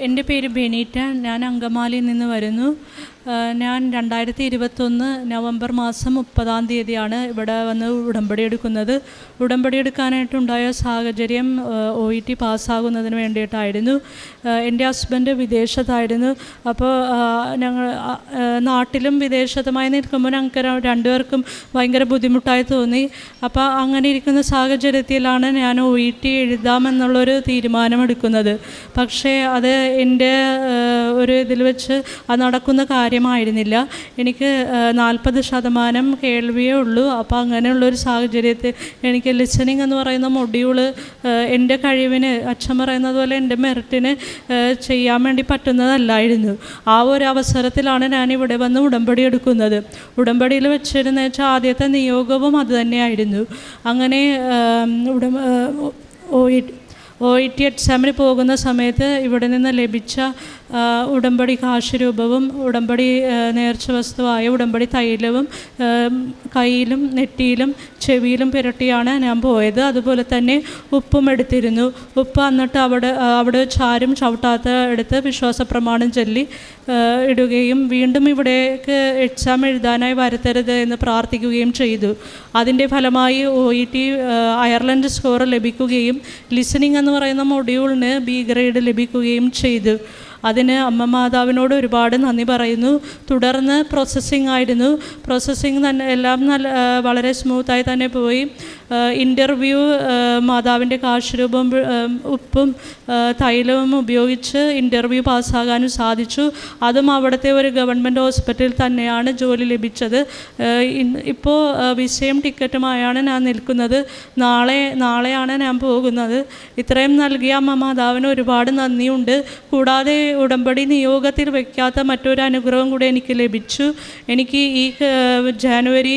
എന്റെ പേര് ബെനീറ്റ. ഞാൻ അങ്കമാലിയിൽ നിന്ന് വരുന്നു. ഞാൻ രണ്ടായിരത്തി ഇരുപത്തൊന്ന് നവംബർ മാസം മുപ്പതാം തീയതിയാണ് ഇവിടെ വന്ന് ഉടമ്പടി എടുക്കുന്നത്. ഉടമ്പടി എടുക്കാനായിട്ടുണ്ടായ സാഹചര്യം ഒ ഇ ടി പാസ്സാകുന്നതിന് വേണ്ടിയിട്ടായിരുന്നു. എന്റെ ഹസ്ബൻഡ് വിദേശത്തായിരുന്നു. അപ്പോൾ ഞങ്ങൾ നാട്ടിലും വിദേശത്തുമായി നിൽക്കുമ്പോൾ ഞങ്ങൾക്ക് രണ്ടുപേർക്കും ഭയങ്കര ബുദ്ധിമുട്ടായി തോന്നി. അപ്പോൾ അങ്ങനെ ഇരിക്കുന്ന സാഹചര്യത്തിലാണ് ഞാൻ ഒ ഇ ടി എഴുതാമെന്നുള്ളൊരു തീരുമാനമെടുക്കുന്നത്. പക്ഷേ അത് എന്റെ ഒരു ഇതിൽ വെച്ച് അത് നടക്കുന്ന കാര്യമായിരുന്നില്ല എനിക്ക് നാൽപ്പത് ശതമാനം കേൾവിയേ ഉള്ളൂ അപ്പോൾ അങ്ങനെയുള്ളൊരു സാഹചര്യത്തിൽ എനിക്ക് ലിസണിങ് എന്ന് പറയുന്ന മൊഡ്യൂൾ എന്റെ കഴിവിന് അച്ഛൻ പറയുന്നത് പോലെ എന്റെ മെറിറ്റിന് ചെയ്യാൻ വേണ്ടി പറ്റുന്നതല്ലായിരുന്നു ആ ഒരു അവസരത്തിലാണ് ഞാൻ ഇവിടെ വന്ന് ഉടമ്പടി എടുക്കുന്നത് ഉടമ്പടിയിൽ വെച്ചിരുന്ന വെച്ചാൽ ആദ്യത്തെ നിയോഗവും അത് തന്നെയായിരുന്നു അങ്ങനെ ഏം, ഉടമ ഏഹ്, ഒ ഇ ടി എക്സാമിന് പോകുന്ന സമയത്ത് ഇവിടെ നിന്ന് ലഭിച്ച ഉടമ്പടി കാശുരൂപവും ഉടമ്പടി നേർച്ച വസ്തുവായ ഉടമ്പടി തൈലവും കയ്യിലും നെറ്റിയിലും ചെവിയിലും പുരട്ടിയാണ് ഞാൻ പോയത്. അതുപോലെ തന്നെ ഉപ്പും എടുത്തിരുന്നു. ഉപ്പ് എന്നിട്ട് അവിടെ അവിടെ ചാരും ചവിട്ടാത്ത എടുത്ത് വിശ്വാസ പ്രമാണം ചൊല്ലി ഇടുകയും വീണ്ടും ഇവിടേക്ക് എക്സാം എഴുതാനായി വരുത്തരുത് എന്ന് പ്രാർത്ഥിക്കുകയും ചെയ്തു. അതിന്റെ ഫലമായി O E T Ireland score ലഭിക്കുകയും ലിസണിംഗ് എന്ന് പറയുന്ന മൊഡ്യൂളിന് ബി ഗ്രേഡ് ലഭിക്കുകയും ചെയ്തു. അതിന് അമ്മ മാതാവിനോട് ഒരുപാട് നന്ദി പറയുന്നു. തുടർന്ന് പ്രോസസ്സിംഗ് ആയിരുന്നു. പ്രോസസ്സിംഗ് തന്നെ എല്ലാം നല്ല വളരെ സ്മൂത്തായി തന്നെ പോയി. ഇന്റർവ്യൂ മാതാവിന്റെ കാശുരൂപം ഉപ്പും തൈലവും ഉപയോഗിച്ച് ഇന്റർവ്യൂ പാസ്സാകാനും സാധിച്ചു. അതും അവിടുത്തെ ഒരു ഗവൺമെന്റ് ഹോസ്പിറ്റലിൽ തന്നെയാണ് ജോലി ലഭിച്ചത്. ഇപ്പോൾ വിഷയം ടിക്കറ്റുമായാണ് ഞാൻ നിൽക്കുന്നത്. നാളെ നാളെയാണ് ഞാൻ പോകുന്നത്. ഇത്രയും നൽകിയ അമ്മ മാതാവിന് ഒരുപാട് നന്ദിയുണ്ട്. കൂടാതെ ഉടമ്പടി നിയോഗത്തിൽ വയ്ക്കാത്ത മറ്റൊരു അനുഗ്രഹം കൂടി എനിക്ക് ലഭിച്ചു. എനിക്ക് ഈ ജാനുവരി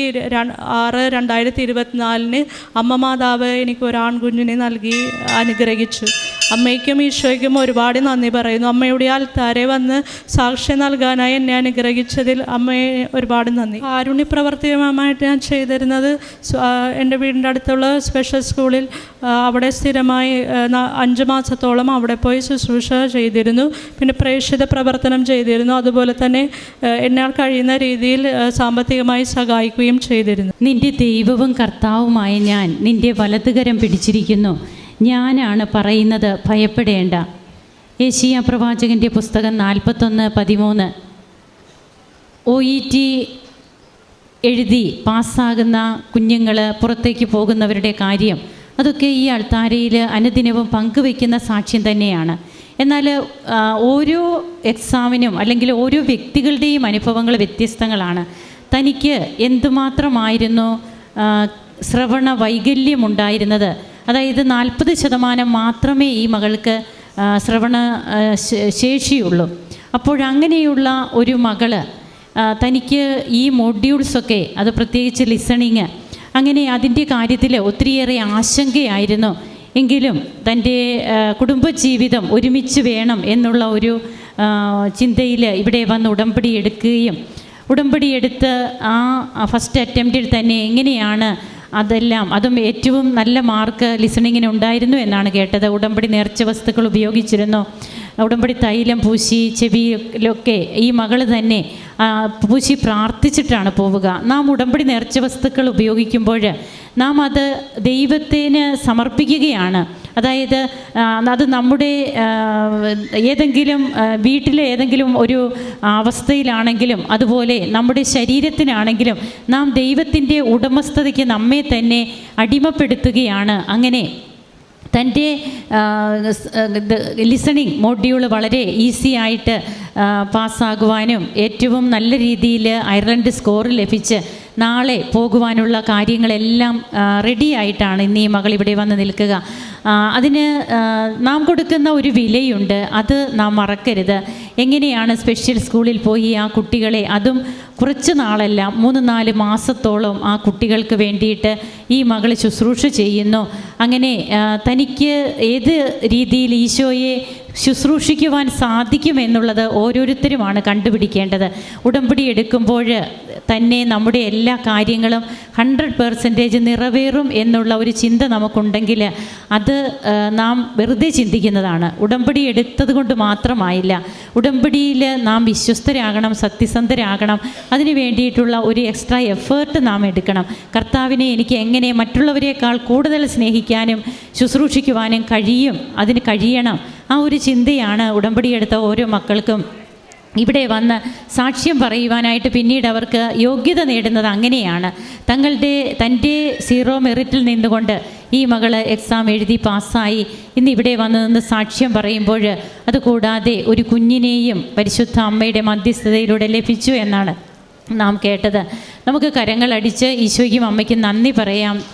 ആറ് രണ്ടായിരത്തി ഇരുപത്തിനാലിന് അമ്മ മാതാവ് എനിക്ക് ഒരു ആൺകുഞ്ഞിനെ നൽകി അനുഗ്രഹിച്ചു. അമ്മയ്ക്കും ഈശോയ്ക്കും ഒരുപാട് നന്ദി പറയുന്നു. അമ്മയുടെ ആൽത്താരെ വന്ന് സാക്ഷ്യം നൽകാനായി എന്നെ അനുഗ്രഹിച്ചതിൽ അമ്മയെ ഒരുപാട് നന്ദി. ആരുണ്യ പ്രവർത്തികമായിട്ട് ഞാൻ ചെയ്തിരുന്നത് എന്റെ വീടിന്റെ അടുത്തുള്ള സ്പെഷ്യൽ സ്കൂളിൽ അവിടെ സ്ഥിരമായി അഞ്ച് മാസത്തോളം അവിടെ പോയി ശുശ്രൂഷ ചെയ്തിരുന്നു. പിന്നെ പ്രേക്ഷിത പ്രവർത്തനം ചെയ്തിരുന്നു. അതുപോലെ തന്നെ എന്നാൽ കഴിയുന്ന രീതിയിൽ സാമ്പത്തികമായി സഹായിക്കുകയും ചെയ്തിരുന്നു. നിന്റെ ദൈവവും കർത്താവുമായ ഞാൻ നിന്റെ വലതുകരം പിടിച്ചിരിക്കുന്നു. ഞാനാണ് പറയുന്നത് ഭയപ്പെടേണ്ട. ഏഷ്യ പ്രവാചകന്റെ പുസ്തകം നാൽപ്പത്തൊന്ന് പതിമൂന്ന്. ഒ ഇ ടി എഴുതി പാസ്സാകുന്ന കുഞ്ഞുങ്ങൾ പുറത്തേക്ക് പോകുന്നവരുടെ കാര്യം അതൊക്കെ ഈ അൾത്താരയിൽ അനുദിനവും പങ്കുവെക്കുന്ന സാക്ഷ്യം തന്നെയാണ്. എന്നാൽ ഓരോ എക്സാമിനും അല്ലെങ്കിൽ ഓരോ വ്യക്തികളുടെയും അനുഭവങ്ങൾ വ്യത്യസ്തങ്ങളാണ്. തനിക്ക് എന്തുമാത്രമായിരുന്നു ശ്രവണ വൈകല്യമുണ്ടായിരുന്നത് അതായത് നാൽപ്പത് ശതമാനം മാത്രമേ ഈ മകൾക്ക് ശ്രവണ ശേഷിയുള്ളൂ. അപ്പോഴങ്ങനെയുള്ള ഒരു മകൾ തനിക്ക് ഈ മോഡ്യൂൾസൊക്കെ അത് പ്രത്യേകിച്ച് ലിസണിങ് അങ്ങനെ അതിന്റെ കാര്യത്തിൽ ഒത്തിരിയേറെ ആശങ്കയായിരുന്നു. എങ്കിലും തന്റെ കുടുംബജീവിതം ഒരുമിച്ച് വേണം എന്നുള്ള ഒരു ചിന്തയിൽ ഇവിടെ വന്ന് ഉടമ്പടി എടുക്കുകയും ഉടമ്പടി എടുത്ത് ആ ഫസ്റ്റ് അറ്റംപ്റ്റിൽ തന്നെ എങ്ങനെയാണ് അതെല്ലാം അതും ഏറ്റവും നല്ല മാർക്ക് ലിസണിങ്ങിന് ഉണ്ടായിരുന്നു എന്നാണ് കേട്ടത്. ഉടമ്പടി നേർച്ച വസ്തുക്കൾ ഉപയോഗിച്ചിരുന്നു. ഉടമ്പടി തൈലം പൂശി ചെവിയിലൊക്കെ ഈ മകൾ തന്നെ പൂശി പ്രാർത്ഥിച്ചിട്ടാണ് പോവുക. നാം ഉടമ്പടി നേർച്ച വസ്തുക്കൾ ഉപയോഗിക്കുമ്പോൾ നാം അത് ദൈവത്തിന് സമർപ്പിക്കുകയാണ്. അതായത് അത് നമ്മുടെ ഏതെങ്കിലും വീട്ടിലെ ഏതെങ്കിലും ഒരു അവസ്ഥയിലാണെങ്കിലും അതുപോലെ നമ്മുടെ ശരീരത്തിനാണെങ്കിലും നാം ദൈവത്തിന്റെ ഉടമസ്ഥതയ്ക്ക് നമ്മെ തന്നെ അടിമപ്പെടുത്തുകയാണ്. അങ്ങനെ തന്റെ ലിസണിങ് മോഡ്യൂൾ വളരെ ഈസി ആയിട്ട് പാസ്സാകുവാനും ഏറ്റവും നല്ല രീതിയിൽ അയർലൻഡ് സ്കോർ ലഭിച്ച് നാളെ പോകുവാനുള്ള കാര്യങ്ങളെല്ലാം റെഡിയായിട്ടാണ് ഇന്ന് ഈ മകൾ ഇവിടെ വന്ന് നിൽക്കുക. അതിന് നാം കൊടുക്കുന്ന ഒരു വിലയുണ്ട്. അത് നാം മറക്കരുത്. എങ്ങനെയാണ് സ്പെഷ്യൽ സ്കൂളിൽ പോയി ആ കുട്ടികളെ അതും കുറച്ച് നാളല്ല മൂന്ന് നാല് മാസത്തോളം ആ കുട്ടികൾക്ക് വേണ്ടിയിട്ട് ഈ മകൾ ശുശ്രൂഷ ചെയ്യുന്നു. അങ്ങനെ തനിക്ക് ഏത് രീതിയിൽ ഈശോയെ ശുശ്രൂഷിക്കുവാൻ സാധിക്കുമെന്നുള്ളത് ഓരോരുത്തരുമാണ് കണ്ടുപിടിക്കേണ്ടത്. ഉടമ്പടി എടുക്കുമ്പോൾ തന്നെ നമ്മുടെ എല്ലാ കാര്യങ്ങളും ഹൺഡ്രഡ് പെർസെന്റേജ് നിറവേറും എന്നുള്ള ഒരു ചിന്ത നമുക്കുണ്ടെങ്കിൽ അത് നാം വെറുതെ ചിന്തിക്കുന്നതാണ്. ഉടമ്പടി എടുത്തത് കൊണ്ട് മാത്രമായില്ല. ഉടമ്പടിയിൽ നാം വിശ്വസ്തരാകണം സത്യസന്ധരാകണം. അതിന് വേണ്ടിയിട്ടുള്ള ഒരു എക്സ്ട്രാ എഫേർട്ട് നാം എടുക്കണം. കർത്താവിനെ എനിക്ക് എങ്ങനെ മറ്റുള്ളവരെക്കാൾ കൂടുതൽ സ്നേഹിക്കാനും ശുശ്രൂഷിക്കുവാനും കഴിയും? അതിന് കഴിയണം. ആ ഒരു ചിന്തയാണ് ഉടമ്പടിയെടുത്ത ഓരോ മക്കൾക്കും ഇവിടെ വന്ന് സാക്ഷ്യം പറയുവാനായിട്ട് പിന്നീട് അവർക്ക് യോഗ്യത നേടുന്നത് അങ്ങനെയാണ്. തങ്ങളുടെ തന്റെ സീറോ മെറിറ്റിൽ നിന്നുകൊണ്ട് ഈ മകൾ എക്സാം എഴുതി പാസ്സായി. ഇന്ന് ഇവിടെ വന്ന് നിന്ന് സാക്ഷ്യം പറയുമ്പോൾ അതുകൂടാതെ ഒരു കുഞ്ഞിനെയും പരിശുദ്ധ അമ്മയുടെ മധ്യസ്ഥതയിലൂടെ ലഭിച്ചു എന്നാണ് നാം കേട്ടത്. നമുക്ക് കരങ്ങളടിച്ച് ഈശോയ്ക്കും അമ്മയ്ക്കും നന്ദി പറയാം.